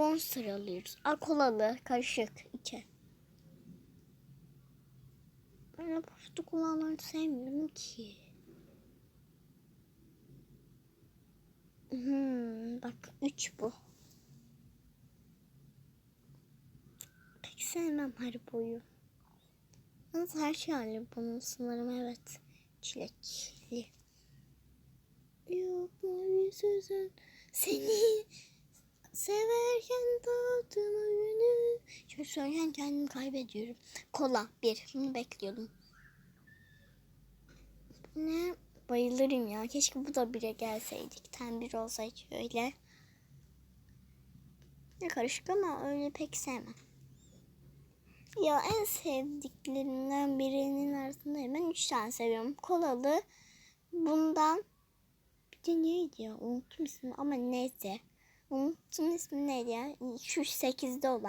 bon sıralıyoruz. A kolalı karışık iki. Ben pofuduk olanları sevmiyorum ki. Hmm, bak üç bu. Pek sevmem Haribo'yu. Yalnız her şey Haribo'nun sanırım evet. Çilekli. Yok mu sözün seni Şöyle söylerken kendimi kaybediyorum. Kola bir. Bunu bekliyordum. Ne? Bayılırım ya. Keşke bu da bire gelseydik. Ten bir olsaydı şöyle. Ne karışık ama öyle pek sevmem. Ya en sevdiklerimden birinin arasındayım. Ben üç tane seviyorum. Kolalı. Bundan bir de neydi ya? Unuttum ismini ama neyse. Unuttum ismi neydi ya? Şu sekizde olan.